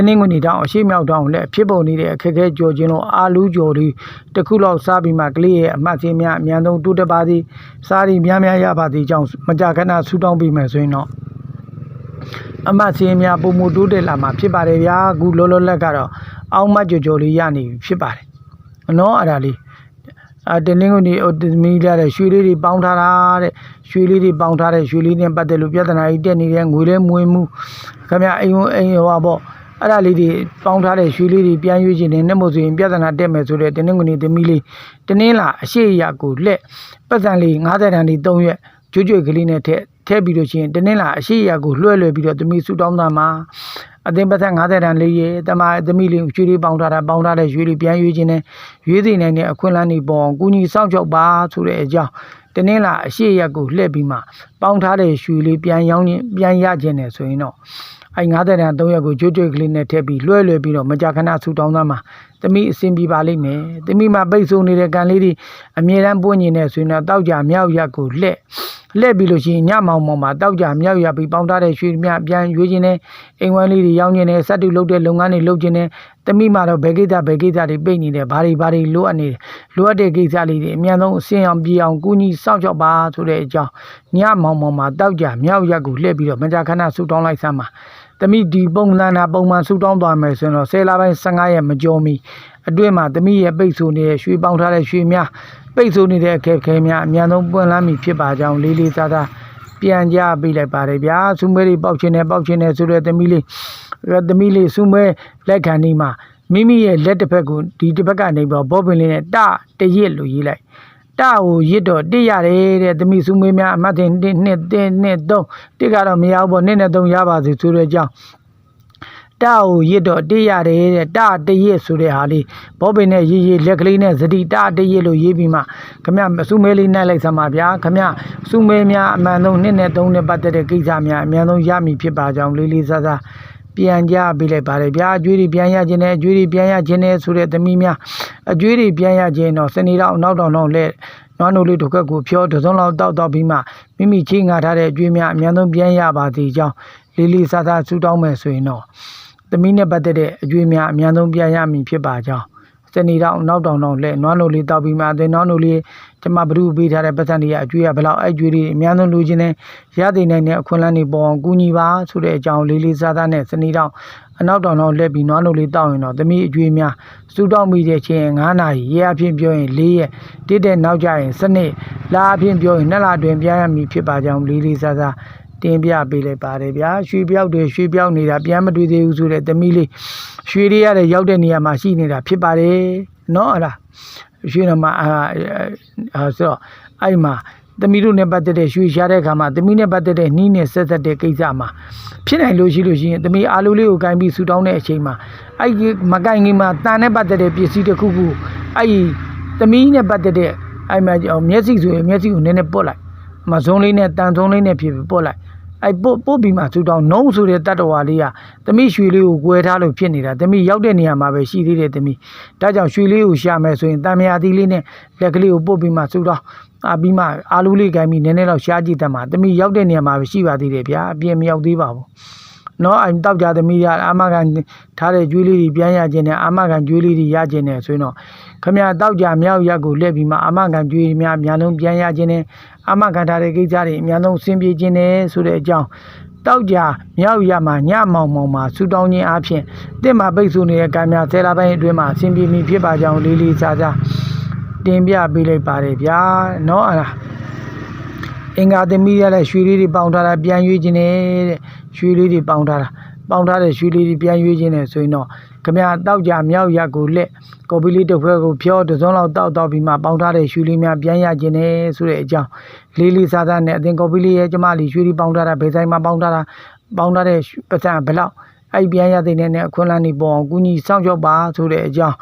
နှင်းငွေနေတောင်အရှိမြောက်တောင်လည်းဖြစ်ပုံနေတဲ့အခက်အခဲကြော်ခြင်းလို့အာလူးကြော်လေးတစ်ခုလောက်စားပြီးမှကလေးရဲ့အမှတ်စင်းများအမြန်ဆုံးတိုးတက်ပါသည်စားရီများများရပါသည်ကြောင့်မကြာခဏဆူတောင်းပြီးမယ်ဆိုရင်တော့အမှတ်စင်းများပုံမတိုးတက်လာမှာဖြစ်ပါတယ်ဗျာအခုလောလောလတ်ကတော့အောက်မှတ်ကြော်ကြော်လေးရနေပြီဖြစ်ပါတယ်နော်အဲ့ဒါလေးအတင်းင်းကိုဒီဟိုသမီးရတဲ့ရွှေလေးတွေပေါင်းထားတာတဲ့ရွှေလေးတွေပေါင်းထားတဲ့ရွှေလေးနဲ့ပတ်သက်လို့ပြဿနာကြီးတက်နေတဲ့ငွေလဲမွေးမှုခင်ဗျအိမ်ဝင်အိမ်ဟွာပေါ့ အဲ့ဒါလေးတွေပေါင်းထားတဲ့ရွှေလေးတွေပြန်ရွေးခြင်းနဲ့နဲ့မို့ဆိုရင်ပြဿနာတက်မယ်ဆိုတဲ့တင်းင်းကိုဒီသမီးလေးတင်းင်းလာအရှိရကိုလက်ပတ်စံလေး90တန်လေး3ရက်ကျွတ်ကျွတ်ကလေးနဲ့ထက်ထည့်ပြီးလို့ရှိရင်တင်းင်းလာအရှိရကိုလွှဲလွှဲပြီးတော့သမီးဆူတောင်းတာမှာအသင်ပတ်သက်90တန်လေးရေတမသမီးလေးရွှေလေးပေါင်းထားတာပေါင်းထားတဲ့ရွှေလေးပြန်ရွေးခြင်းနဲ့ရွေးသိနိုင်တဲ့အခွင့်အလမ်းတွေပေါ်အောင်ကုညီစောင့်ရှောက်ပါဆိုတဲ့အကြောင်းတနင်္လာအရှိရက်ကိုလှည့်ပြီးမှပေါင်းထားတဲ့ရွှေလေးပြန်ရောင်းခြင်းပြန်ရခြင်းနဲ့ဆိုရင်တော့ အဲ90တန်3ရက်ကိုကျွတ်ကျွတ်ကလေးနဲ့ထည့်ပြီးလွှဲလွှဲပြီးတော့မကြာခဏဆူတောင်းသားမှာသမီးအဆင်ပြေပါလိမ့်မယ်သမီးမှာပိတ်ဆို့နေတဲ့ကန်လေးတွေအမြဲတမ်းပွင့်နေတယ်ဆိုရင်တော့တောက်ကြမြောက်ရက်ကိုလှည့်လှည့်ပြီးလို့ရှိရင်ညမောင်မောင်မှာတောက်ကြမြောက်ရက်ပြီးပေါင်းထားတဲ့ရွှေမြပြန်ရွေးခြင်းနဲ့အိမ်ဝမ်းလေးတွေရောင်းခြင်းနဲ့စက်တူလုပ်တဲ့လုပ်ငန်းတွေလုပ်ခြင်းနဲ့သမီးမှာတော့ဘယ်ကိစ္စဘယ်ကိစ္စတွေပိတ်နေတယ်ဘာတွေဘာတွေလိုအပ်နေတယ်လိုအပ်တဲ့ကိစ္စလေးတွေအများဆုံးအစင်အောင်ပြေအောင်ကူညီစောင့်ရှောက်ပါဆိုတဲ့အကြောင်းညမောင်မောင်မှာတောက်ကြမြောက်ရက်ကိုလှည့်ပြီးတော့မကြာခဏဆူတောင်းလိုက်စမ်းပါ သမီးဒီပုံစံနာပုံမှန်ဆူတောင်းသွားမယ်ဆိုရင်တော့10လပိုင်း15ရက်မကျော်မီအတွင်းမှာသမီးရဲ့ပိတ်ဆိုနေတဲ့ရွှေပေါင်းထားတဲ့ရွှေများပိတ်ဆိုနေတဲ့အခက်အခဲများအများဆုံးပွင့်လန်းမီဖြစ်ပါကြောင်းလေးလေးစားစားပြန်ကြပေးလိုက်ပါတယ်ဗျာဆူမဲလေးပေါက်ချင်းနဲ့ပေါက်ချင်းနဲ့ဆိုတဲ့သမီးလေးသမီးလေးဆူမဲလက်ခံနေမှာမိမိရဲ့လက်တစ်ဖက်ကိုဒီတစ်ဖက်ကနေပြီးဘောပင်လေးနဲ့တတရစ်လို့ရေးလိုက် တကိုရစ်တော့တစ်ရတယ်တဲ့သမီးစုမွေးများအမှတ်တင်1 2 3 2 3တစ်ကတော့မရဘူးပေါ့2နဲ့3ရပါစေဆိုတဲ့အကြောင်းတကိုရစ်တော့တစ်ရတယ်တဲ့တတရစ်ဆိုတဲ့ဟာလေးဘောပင်နဲ့ရေးရေးလက်ကလေးနဲ့စတိတတရစ်လို့ရေးပြီးမှခမစုမဲလေးနိုင်လိုက်စမ်းပါဗျာခမစုမဲများအမှန်ဆုံး2နဲ့3နဲ့ပတ်သက်တဲ့ကိစ္စများအများဆုံးရမည်ဖြစ်ပါကြောင်းလေးလေးစားစား ပြန်ကြပေးလိုက်ပါတယ်ဗျာအကျွေးတွေပြန်ရခြင်းနဲ့အကျွေးတွေပြန်ရခြင်းနဲ့ဆိုတဲ့သမီးများအကျွေးတွေပြန်ရခြင်းတော့စနေတော့နောက်တော့နောက်လဲနွားနိုလေးတစ်ခက်ကိုဖြောတစ်စုံလောက်တောက်တော့ပြီးမှမိမိချင်းငါထားတဲ့အကျွေးများအများဆုံးပြန်ရပါသေးကြောင်းလေးလေးစားစားဆူတောင်းမယ်ဆိုရင်တော့သမီးနဲ့ပတ်သက်တဲ့အကျွေးများအများဆုံးပြန်ရမည်ဖြစ်ပါကြောင်းစနေတော့နောက်တောင်တော့လဲနွားနိုလေးတောက်ပြီးမှအသင်နွားနိုလေးကျမဘ ᱹ ပေးထားတဲ့ပတ်စံတွေကအကျွေးရဘလောက်အဲ့ကျွေးတွေအများဆုံးလိုချင်တဲ့ရသိနိုင်တဲ့အခွင့်အလမ်းတွေပေါ်အောင်ကူညီပါဆိုတဲ့အကြောင်းလေးလေးစားစားနဲ့စနေတော့အနောက်တောင်တော့လက်ပြီးနွားနိုလေးတောက်ရင်တော့သမီးအကျွေးများစူတောက်မိတဲ့ချင်း9နာရီရဲအဖြစ်ပြောရင်4ရက်တိတဲ့နောက်ကျရင်စနစ်လာအဖြစ်ပြောရင်2လအတွင်းပြန်ရမည်ဖြစ်ပါကြောင်းလေးလေးစားစားတင်ပြပေးလိုက်ပါတယ်ဗျာရွှေပြောက်တွေရွှေပြောက်နေတာပြန်မတွေ့သေးဘူးဆိုတဲ့သမီးလေးရွှေတွေရတဲ့ရောက်တဲ့နေရာမှာရှိနေတာဖြစ်ပါတယ်နော်အဲ့ဒါ ရွှေနမအာအာဆိုတော့အဲ့မှာသမီးတို့နဲ့ပတ်သက်တဲ့ရွှေရှားတဲ့အခါမှာသမီးနဲ့ပတ်သက်တဲ့နှီးနဲ့ဆက်သက်တဲ့ကိစ္စမှာဖြစ်နိုင်လို့ရှိလို့ရှိရင်သမီးအားလုံးလေးကိုကင်ပြီးဆူတောင်းတဲ့အချိန်မှာအဲ့ဒီမကင်ခင်မှာတန်နဲ့ပတ်သက်တဲ့ပစ္စည်းတစ်ခုခုအဲ့ဒီသမီးနဲ့ပတ်သက်တဲ့အဲ့မှာမျက်စိဆိုရင်မျက်စိကိုနည်းနည်းပုတ်လိုက်မစုံလေးနဲ့တန်စုံလေးနဲ့ဖြစ်ပြီးပုတ်လိုက် အဲ့ပို့ပို့ပြီးမှဆူတောင်းနှုံးဆိုတဲ့တတ္တဝါလေးကသမီးရွှေလေးကိုကွဲထားလို့ဖြစ်နေတာသမီးရောက်တဲ့နေရာမှာပဲရှိသေးတယ်သမီးဒါကြောင့်ရွှေလေးကိုရှာမယ်ဆိုရင်တံမြာသီးလေးနဲ့လက်ကလေးကိုပို့ပြီးမှဆူတောင်းအာပြီးမှအာလူလေးကိုင်းပြီးနည်းနည်းတော့ရှားကြည့်တတ်မှာသမီးရောက်တဲ့နေရာမှာပဲရှိပါသေးတယ်ဗျာအပြင်မရောက်သေးပါဘူးနော်အဲတောက်ကြသမီးရအာမခံထားတဲ့ကျွေးလေးတွေပြန်ရခြင်းနဲ့အာမခံကျွေးလေးတွေရခြင်းနဲ့ဆိုရင်တော့ခမရတောက်ကြမြောက်ရက်ကိုလက်ပြီးမှအာမခံကျွေးများအများဆုံးပြန်ရခြင်းနဲ့ အာမခံထားတဲ့ကိစ္စတွေအများဆုံးအဆင်ပြေခြင်းနဲ့ဆိုတဲ့အကြောင်းတောက်ကြမြောက်ရမှာညမောင်မောင်မှာဆူတောင်းခြင်းအပြင်တစ်မှာပိတ်ဆို့နေတဲ့ကံများဆယ်လပိုင်းအတွင်းမှာအဆင်ပြေမိဖြစ်ပါကြောင်းလေးလေးစားစားတင်ပြပေးလိုက်ပါတယ်ဗျာနော်အဲ့ဒါအင်္ဂါသမီးရလဲရွှေလေးတွေပေါင်ထားတာပြန်ရွေးခြင်းနဲ့တဲ့ရွှေလေးတွေပေါင်ထားတာပေါင်ထားတဲ့ရွှေလေးတွေပြန်ရွေးခြင်းနဲ့ဆိုရင်တော့ ခမရတောက်ကြမြောက်ရက်ကိုလက်ကော်ပီလေးတစ်ဖွဲကိုဖြောတစ်စုံလောက်တောက်တော့ပြီးမှပေါင်ထားတဲ့ရွှေလေးများပြန်ရခြင်းနဲ့ဆိုတဲ့အကြောင်းလေးလေးစားစားနဲ့အတင်ကော်ပီလေးရဲ့ကျမလေးရွှေလေးပေါင်ထားတာဘယ်ဆိုင်မှာပေါင်ထားတာပေါင်ထားတဲ့ပတ်စံဘယ်လောက်အဲ့ပြန်ရတဲ့နဲ့အခွင့်အလမ်းနေပေါ်အောင်ကုညီစောင့်ရှောက်ပါဆိုတဲ့အကြောင်း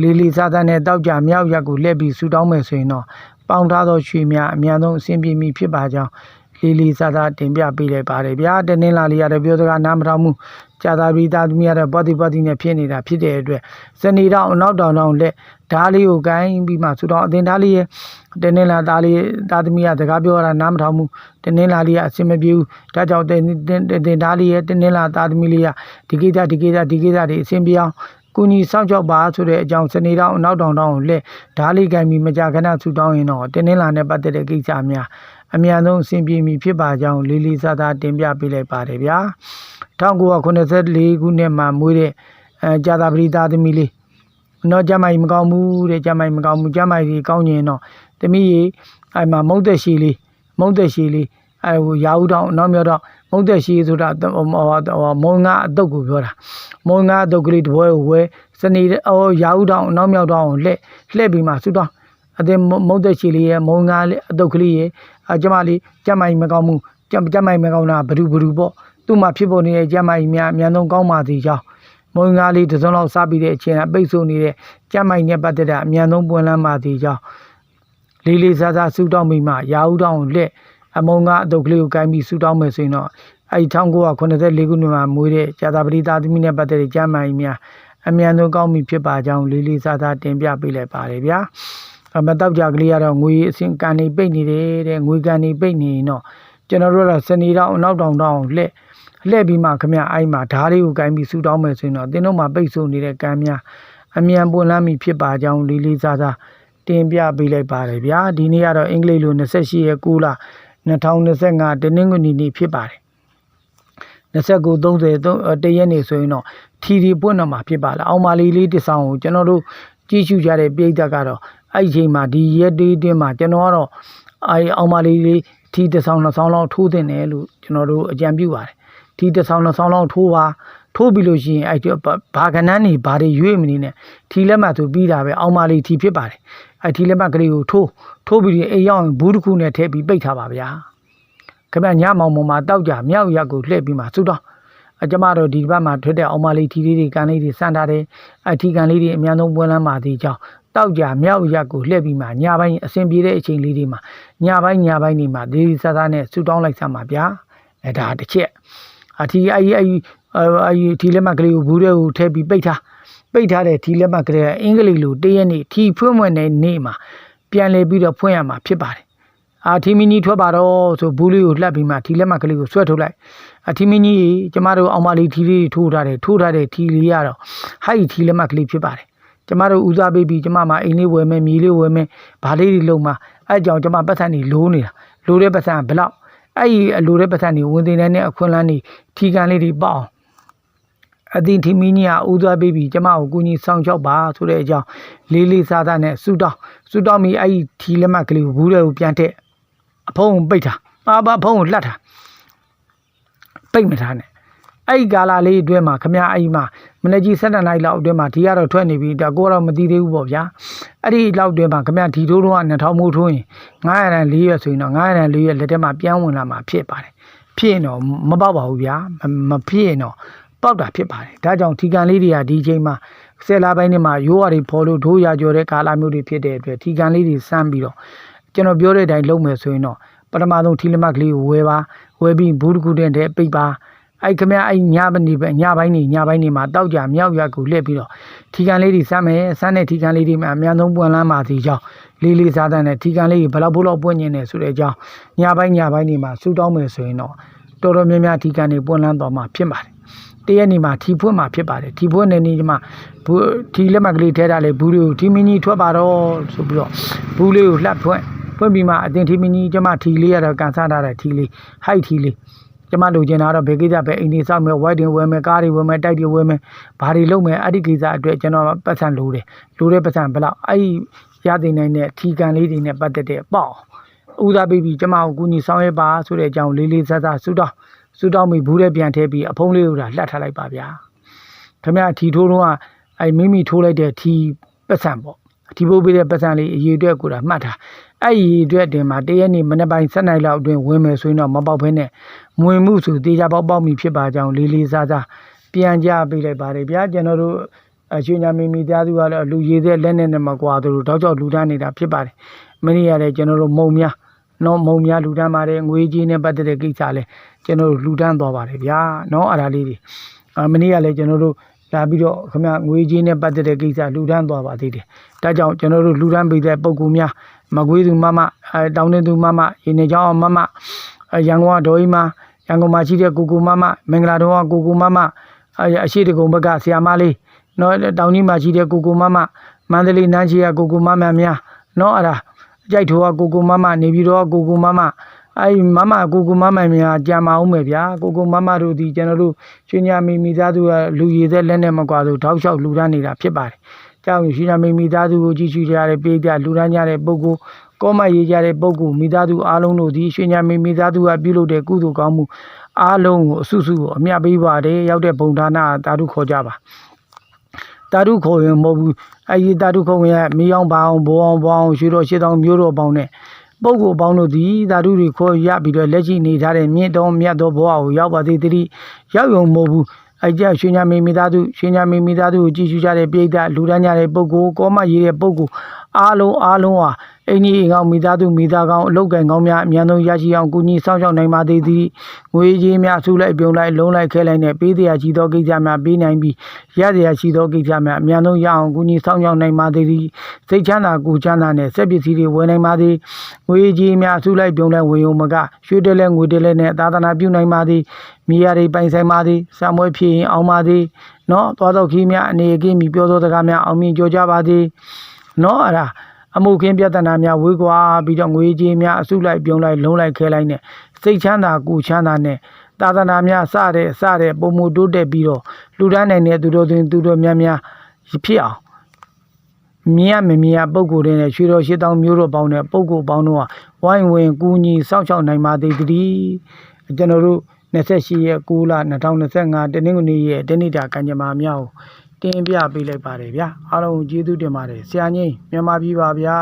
လေးလေးစားစားနဲ့တောက်ကြမြောက်ရက်ကိုလက်ပြီးဆူတောင်းမယ်ဆိုရင်တော့ပေါင်ထားသောရွှေများအများဆုံးအဆင်ပြေမည်ဖြစ်ပါကြောင်းလေးလေးစားစားတင်ပြပေးလိုက်ပါတယ်ဗျာတနင်္လာလေးရတဲ့ပြောစကားနားမထောင်မှု ကြာသာပြီးသားသမီးရတဲ့ပတ်တိပတ်တိနဲ့ဖြစ်နေတာဖြစ်တဲ့အတွက်စနေတော့အနောက်တောင်တောင်လက်ဓားလေးကိုကိုင်းပြီးမှဆူတော့အတင်ဓားလေးရဲ့တနင်္လာသားလေးသားသမီးရစကားပြောရတာနားမထောင်မှုတနင်္လာလေးကအဆင်မပြေဘူးဒါကြောင့်တင်တင်ဓားလေးရဲ့တနင်္လာသားသမီးလေးကဒီကိစ္စဒီကိစ္စဒီကိစ္စတွေအဆင်ပြေအောင်ကုညီစောင့်ကြောက်ပါဆိုတဲ့အကြောင်းစနေတော့အနောက်တောင်တောင်ကိုလက်ဓားလေးကင်ပြီးမကြခဏဆူတောင်းရင်တော့တင်းနှင်းလာနဲ့ပတ်သက်တဲ့ကိစ္စများ အမြန်ဆုံးအဆင်ပြေမည်ဖြစ်ပါကြောင်းလေးလေးစားစားတင်ပြပေးလိုက်ပါတယ်ဗျာ1984ခုနှစ်မှာမွေးတဲ့အဲကြာသာပရိသားသမီးလေးတော့ကျမိုင်မကောင်းဘူးတဲ့ကျမိုင်မကောင်းဘူးကျမိုင်ကြီးကောင်းကျင်တော့သမီးကြီးအဲ့မှာမုတ်သက်ရှိလေးမုတ်သက်ရှိလေးအဲဟိုရာဦးတောင်နောက်မြောက်တော့မုတ်သက်ရှိဆိုတာဟိုမုံငါအတုတ်ကိုပြောတာမုံငါဒုတ်ကလေးတစ်ပွဲကိုဝဲစနေအော်ရာဦးတောင်အနောက်မြောက်တောင်ကိုလှည့်လှည့်ပြီးမှဆူတောင်း အတင်မုတ်သက်ချီလေးရဲ့မုံငါလေးအတုတ်ကလေးရဲ့အကျမလေးကျမိုင်မကောင်းမှုကျကျမိုင်မကောင်းတာဘဒူဘဒူပေါ့သူ့မှာဖြစ်ပေါ်နေတဲ့ကျမိုင်များအများဆုံးကောင်းပါသေးကြောင်းမုံငါလေးတစ်စုံလောက်စားပြီးတဲ့အချိန်ကပိတ်ဆို့နေတဲ့ကျမိုင်နဲ့ပတ်သက်တဲ့အများဆုံးပွင့်လန်းပါသေးကြောင်းလေးလေးစားစားဆူတောင်းပြီးမှရာဦးတောင်ကိုလှည့်အမုံငါအတုတ်ကလေးကိုကိုင်းပြီးဆူတောင်းမယ်ဆိုရင်တော့အဲဒီ1984ခုနှစ်မှာမွေးတဲ့ဇာတာပတိသားသမီးနဲ့ပတ်သက်တဲ့ကျမ်းမာရေးများအမြန်ဆုံးကောင်းပြီဖြစ်ပါကြောင်းလေးလေးစားစားတင်ပြပေးလိုက်ပါတယ်ဗျာအ မတောက်ကြကလေးကတော့ငွေအစင်ကန်နေပိတ်နေတယ်တဲ့ငွေကန်နေပိတ်နေရင်တော့ကျွန်တော်တို့ကတော့စနေတော့အနောက်တောင်တောင်လှည့်လှည့်ပြီးမှခမအိုက်မှာဓားလေးကိုကင်ပြီးဆူတောင်းမယ်ဆိုရင်တော့တင်းတို့မှာပိတ်ဆို့နေတဲ့ကံများအမြန်ပွင့်လန်းပြီဖြစ်ပါကြောင်းလေးလေးစားစားတင်ပြပေးလိုက်ပါတယ်ဗျာဒီနေ့ကတော့အင်္ဂလိပ်လို28ရက်9လ2025တနင်္ဂနွေနေ့ဖြစ်ပါတယ်29 30တရက်နေဆိုရင်တော့ထီဒီပွင့်တော့မှာဖြစ်ပါလားအောင်မာလီလေးတစ်ဆောင်ကိုကျွန်တော်တို့ကြည့်ရှုကြတဲ့ပြည်သက်ကတော့ အဲ့ဒီချိန်မှာဒီရက်တေးတင်းမှာကျွန်တော်ကတော့အဲအောင်မာလီလေးထီတစ်ဆောင်နှစ်ဆောင်လောက်ထိုးတင်တယ်လို့ကျွန်တော်တို့အကြံပြုပါတယ်ထီတစ်ဆောင်နှစ်ဆောင်လောက်ထိုးပါထိုးပြီးလို့ရှိရင်အဲ့ဒီဘာကနန်းနေဘာတွေရွေ့မနေနဲ့ထီလက်မှတ်ဆိုပြီးတာပဲအောင်မာလီထီဖြစ်ပါတယ်အဲ့ထီလက်မှတ်ကလေးကိုထိုးထိုးပြီးအိမ်ရောက်ရင်ဘူးတစ်ခုနဲ့ထည့်ပြီးပိတ်ထားပါဗျာခင်ဗျညမောင်မောင်မှာတောက်ကြမြောက်ရက်ကိုလှည့်ပြီးမှဆူတော့အကျမတို့ဒီဘက်မှာထွက်တဲ့အောင်မလေးထီလေးတွေကန်လေးတွေစမ်းထားတယ်အထီကန်လေးတွေအများဆုံးပွင့်လန်းပါသေးကြောင်း တောက်ကြမြောက်ရက်ကိုလှည့်ပြီးမှညပိုင်းအဆင်ပြေတဲ့အချိန်လေးတွေမှာညပိုင်းညပိုင်းနေမှာဒီစားစားနဲ့ဆူတောင်းလိုက်စမ်းပါဗျာအဲဒါတစ်ချက်အထီအကြီးအကြီးအကြီးထီလက်မကလေးကိုဘူးတွေကိုထည့်ပြီးပိတ်ထားပိတ်ထားတဲ့ထီလက်မကလေးကအင်္ဂလိပ်လိုတရက်နေ့ထီဖွင့်ဖွင့်တဲ့နေ့မှာပြန်လဲပြီးတော့ဖွင့်ရမှာဖြစ်ပါတယ်အာထီမီနီထွက်ပါတော့ဆိုဘူးလေးကိုလှက်ပြီးမှထီလက်မကလေးကိုဆွဲထုတ်လိုက်အထီမီနီကျမတို့အောင်မလေးထီလေးထိုးထားတယ်ထိုးထားတဲ့ထီလေးကတော့ဟိုက်ထီလက်မကလေးဖြစ်ပါတယ် ကျမတို့ဦးစားပေးပြီးကျမမှာအိမ်လေးဝယ်မယ်မြေလေးဝယ်မယ်ဘာလေးတွေလုံးမှာအဲကြောင့်ကျမပတ်စံနေလိုးနေတာလိုးတဲ့ပတ်စံဘယ်လောက်အဲ့ဒီအလိုတဲ့ပတ်စံနေဝင်တင်တဲ့အခွင့်အလမ်းနေထီကန်လေးတွေပေါ့အောင်အသင်ထီမီနီယာဦးသွားပေးပြီးကျမကိုကူညီဆောင်ချောက်ပါဆိုတဲ့အကြောင်းလေးလေးစားစားနဲ့ဆူတောင်းဆူတောင်းပြီးအဲ့ဒီထီလက်မကလေးကိုဘူးတဲ့ကိုပြန်တဲ့အဖုံးကိုပိတ်တာအာဘအဖုံးကိုလှတ်တာပိတ်မထားနဲ့ အဲ့ဒီကာလာလေးအတွင်းမှာခမရအဲ့ဒီမှာမနေ့ကြီး7နိုင်လောက်အတွင်းမှာဒီကတော့ထွက်နေပြီဒါကိုကတော့မသိသေးဘူးပေါ့ဗျာအဲ့ဒီလောက်အတွင်းမှာခမရဒီထိုးတော့က2000မိုးထိုးရင်900ရန်4ရက်ဆိုရင်တော့900ရန်4ရက်လက်ထဲမှာပြန်ဝင်လာမှာဖြစ်ပါတယ်ဖြစ်ရင်တော့မပေါက်ပါဘူးဗျာမမဖြစ်ရင်တော့ပေါက်တာဖြစ်ပါတယ်ဒါကြောင့်ထီကန်လေးတွေကဒီချိန်မှာဆယ်လပိုင်းနဲ့မှာရိုးရတွေဖော်လို့ဒိုးရကြော်တဲ့ကာလမျိုးတွေဖြစ်တဲ့အတွက်ထီကန်လေးတွေစမ်းပြီးတော့ကျွန်တော်ပြောတဲ့အတိုင်းလုပ်မယ်ဆိုရင်တော့ပထမဆုံးထီလက်မတ်ကလေးကိုဝယ်ပါဝယ်ပြီးဘူးတစ်ခုတည်းတည်းပိတ်ပါ အဲ့ခမအဲ့ညပိုင်းနေပဲညပိုင်းနေညပိုင်းနေမှာတောက်ကြမြောက်ရက်ကိုလှည့်ပြီးတော့ထီကန်လေးတွေစမ်းမယ်စမ်းတဲ့ထီကန်လေးတွေမှာအများဆုံးပွင့်လန်းပါသေးကြောင်းလေးလေးစားတဲ့နဲ့ထီကန်လေးတွေဘယ်လောက်ဘို့လောက်ပွင့်နေတယ်ဆိုတဲ့အကြောင်းညပိုင်းညပိုင်းနေမှာစူတောင်းမယ်ဆိုရင်တော့တော်တော်များများထီကန်တွေပွင့်လန်းသွားမှာဖြစ်ပါတယ်တရက်နေမှာထီဖွင့်မှာဖြစ်ပါတယ်ထီဖွင့်နေနေဒီမှာဘူးထီလက်မှတ်ကလေးထဲထားလေဘူးလေးကိုထီမင်းကြီးထွက်ပါတော့ဆိုပြီးတော့ဘူးလေးကိုလှပ်ဖွင့်ဖွင့်ပြီးမှအတင်ထီမင်းကြီးကျမထီလေးရတော့ကန်ဆထားတဲ့ထီလေးဟိုက်ထီလေး ကျမလိုချင်တာတော့ဘယ်ကိစ္စပဲအိမ်ကြီးစောက်မယ်ဝိုက်တင်ဝယ်မယ်ကားတွေဝယ်မယ်တိုက်တွေဝယ်မယ်ဘာတွေလုပ်မယ်အဲ့ဒီကိစ္စအတွက်ကျွန်တော်ပတ်စံလိုတယ်လိုတဲ့ပတ်စံဘယ်လောက်အဲ့ဒီရတင်နိုင်တဲ့ထီကန်လေးတွေနဲ့ပတ်သက်တဲ့ပေါ့ဦးစားပေးပြီးကျမကိုကူညီဆောင်ရွက်ပါဆိုတဲ့အကြောင်းလေးလေးစားစားဆုတောင်းဆုတောင်းပြီးဘူးတဲ့ပြန်ထည့်ပြီးအဖုံးလေးကိုဒါလှတ်ထားလိုက်ပါဗျာခင်ဗျာထီထိုးတော့ကအဲ့မိမိထိုးလိုက်တဲ့ထီပတ်စံပေါ့ ထီပိုးပေးတဲ့ပတ်စံလေးအရေးအတွက်ကိုဒါမှတ်ထားအဲ့ဒီအတွက်တင်မှာတရက်နေ့မနေ့ပိုင်း7နိုင်လောက်အတွင်းဝင်မယ်ဆိုရင်တော့မပေါက်ဖဲနဲ့မဝင်မှုဆိုတေချာပေါက်ပေါက်မိဖြစ်ပါကြောင်းလေးလေးစားစားပြန်ကြပေးလိုက်ပါတယ်ဗျာကျွန်တော်တို့အရွှေညာမီမီသားသူကတော့လူရည်တဲ့လက်နဲ့နဲ့မကွာသူတို့တောက်ကြောက်လူတန်းနေတာဖြစ်ပါတယ်မင်းရတဲ့ကျွန်တော်တို့မုံများနော်မုံများလူတန်းပါတယ်ငွေကြီးနဲ့ပတ်သက်တဲ့ကိစ္စလဲကျွန်တော်တို့လူတန်းသွားပါတယ်ဗျာနော်အဲ့ဒါလေးတွေအမနေ့ကလည်းကျွန်တော်တို့လာပြီးတော့ခမငွေကြီးနဲ့ပတ်သက်တဲ့ကိစ္စလူတန်းသွားပါသေးတယ် ဒါကြောင့်ကျွန်တော်တို့လူတန်းပေးတဲ့ပုံကူများမကွေးသူမမအဲတောင်းနေသူမမရေနေချောင်းမမအဲရန်ကုန်ကဒေါ်ကြီးမရန်ကုန်မှာရှိတဲ့ကိုကိုမမမင်္ဂလာတော်ကကိုကိုမမအဲအရှိတကုံဘက်ကဆရာမလေးနော်တောင်ကြီးမှာရှိတဲ့ကိုကိုမမမန္တလေးနန်းချီကကိုကိုမမများနော်အဲ့ဒါကြိုက်ထိုးကကိုကိုမမနေပြီးတော့ကိုကိုမမအဲ့ဒီမမကိုကိုမမများကြံမအောင်မယ်ဗျာကိုကိုမမတို့ဒီကျွန်တော်တို့ရွှေညာမီမိသားစုကလူရည်သက်လက်နဲ့မကွာသူတောက်လျှောက်လူတန်းနေတာဖြစ်ပါတယ် ကြောင့်ရွှေညာမီမိသားစုကိုကြည့်ရှုကြရတဲ့ပေးပြလူတန်းကြတဲ့ပုဂ္ဂိုလ်ကောမရေးကြတဲ့ပုဂ္ဂိုလ်မိသားစုအားလုံးတို့ဒီရွှေညာမီမိသားစုကပြုလုပ်တဲ့ကုသိုလ်ကောင်းမှုအားလုံးကိုအဆုစုကိုအမြတ်ပေးပါတယ်ရောက်တဲ့ဘုံဒါနတာဓုခေါ်ကြပါတာဓုခေါ်ရင်မဟုတ်ဘူးအဲဒီတာဓုခေါ်ရင်မီးအောင်ပါအောင်ဘိုးအောင်ဘောင်းရွှေတော်ရှစ်တောင်မျိုးတော်ပေါင်းနဲ့ပုဂ္ဂိုလ်ပေါင်းတို့သည်ဓာတုတွေခေါ်ရပြီးတော့လက်ရှိနေထားတဲ့မြင့်တော်မြတ်သောဘဝကိုရောက်ပါသေးသည်ရောက်ရုံမဟုတ်ဘူး အဲကြရွှေညာမီမိသားစုရွှေညာမီမိသားစုကိုကြည်ရှုကြတဲ့ပြည်သားလူတန်းကြတဲ့ပုဂ္ဂိုလ်ကောမရေးတဲ့ပုဂ္ဂိုလ်အားလုံးအားလုံးဟာ အင်းကြီးအိမ်ကောင်းမိသားစုမိသားကောင်းအလုတ်ကံကောင်းများအမြန်ဆုံးရရှိအောင်ကူညီဆောင်ရှောက်နိုင်ပါသေးသည်ငွေကြီးများဆုလိုက်ပြုံလိုက်လုံးလိုက်ခဲလိုက်နဲ့ပေးတရားရှိသောကိစ္စများပေးနိုင်ပြီးရတရားရှိသောကိစ္စများအမြန်ဆုံးရအောင်ကူညီဆောင်ရှောက်နိုင်ပါသေးသည်စိတ်ချမ်းသာကိုယ်ချမ်းသာနဲ့စက်ပစ္စည်းတွေဝယ်နိုင်ပါသည်ငွေကြီးများဆုလိုက်ပြုံလိုက်ဝင်ုံမကရွှေတဲလဲငွေတဲလဲနဲ့သာသနာပြုနိုင်ပါသည်မိရတွေပိုင်ဆိုင်ပါသည်ဆံမွေးဖြစ်ရင်အောင်ပါသည်နော်သွားတော့ခီးများအနေအကင်းမြပြောသောစကားများအောင်မြင်ကြကြပါသည်နော်အဲ့ဒါ အမှုခင်းပြဿနာများဝေးကွာပြီးတော့ငွေကြေးများအစုလိုက်ပြုံလိုက်လုံးလိုက်ခဲလိုက်နဲ့စိတ်ချမ်းသာကိုယ်ချမ်းသာနဲ့သာသနာများစတဲ့စတဲ့ပုံမှုတိုးတက်ပြီးတော့လူတန်းနိုင်တဲ့သူတို့တွင်သူတို့များများဖြစ်အောင်မြင်ရမမြင်ရပုံကိုယ်တွေနဲ့ရွှေတော်ရှစ်တောင်မျိုးတော်ပေါင်းတဲ့ပုံကိုယ်ပေါင်းတို့ဟာဝိုင်းဝင်ကူညီစောင့်ရှောက်နိုင်ပါသေးသည်ကျွန်တော်တို့28ရက်6လ2025တနင်္ဂနွေရဲ့တနေ့တာကံကြမ္မာများကို တင်ပြပေးလိုက်ပါတယ်ဗျာအားလုံးကိုကျေးဇူးတင်ပါတယ်ဆရာကြီးမြန်မာပြည်ပါဗျာ